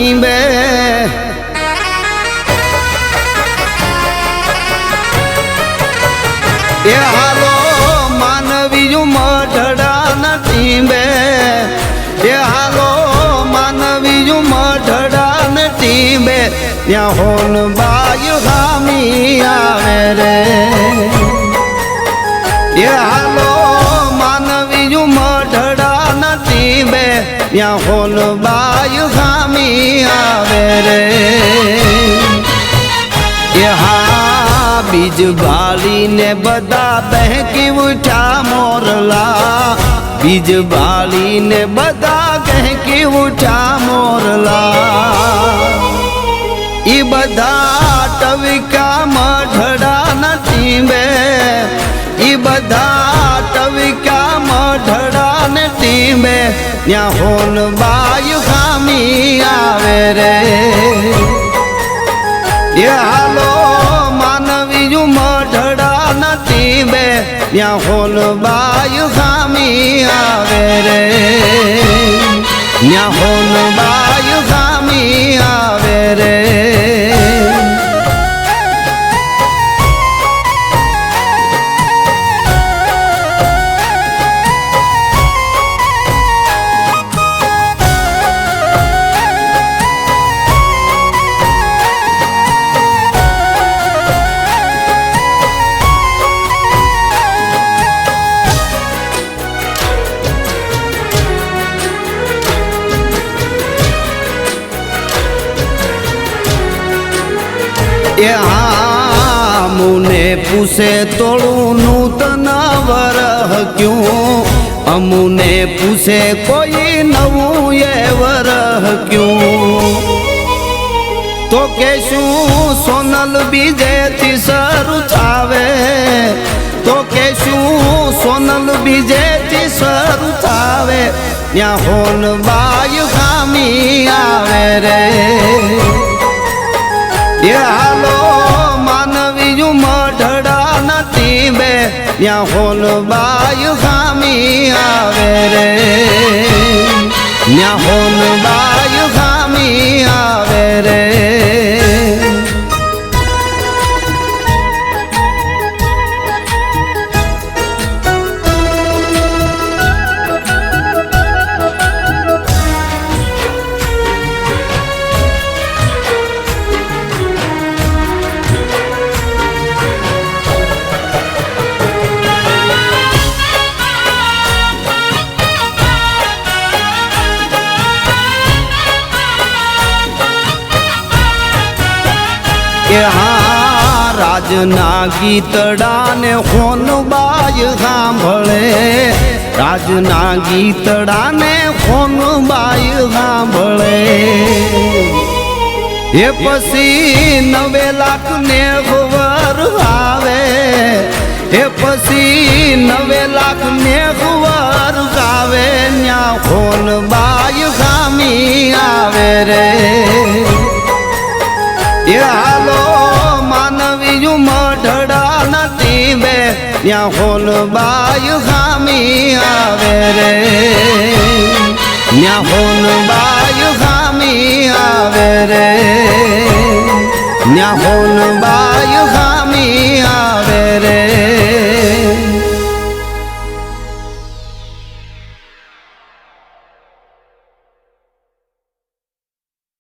ટીંબે એ હાલો માનવીયું મઢડા ટીંબે. એ હાલો માનવીયું મઢડા ટીંબે. ત્યાં હોન બાયુ હામી આવે રે. એ હાલો ત્યાં હોન બાયુ હામી આવે રે. એ હા, બીજ બાળીને બધા બહેકી ઉઠા મોરલા. બીજ બાળીને બધા કહેકી ઉઠા મોરલા. ઈ બધા ટવિકા મઢડા નથી બે. ઈ બધા ટવિકા મઢડા નથી બે ત્યાં હોન બાયુ ખામી આવે રે. એ હાલો માનવીયું મઢડા નથી બે ત્યાં હોન બાયુ ખામી આવે રે. ત્યાં હોન બાયુ એ હા મુને પૂછે તોળું નૂતન વરહ ક્યું? અમુને પૂછે કોઈ નવું એ વરહ ક્યું? તો કે શું સોનલ બીજેથી શરૂ થાવે. તો કે શું સોનલ બીજેથી શરૂ થાવે. ત્યાં હોન બાયુ ખામી ત્યાં હોલ બાય ખામી આવે રે. ત્યાં હોલ બાય ખામી આવે રે. કે હા, રાજના ગીતડાને બાય સાંભળે. રાજના ગીતડાને બાય સાંભળે. એ પછી નવે લાખ ને આવે. એ પછી નવે લાખ ને વર ત્યાં હોલ બાયુ ખામી આવે રે. ત્યાં હોલ બાયુ ખામી આવે રે. ત્યાં હોલ બાયુ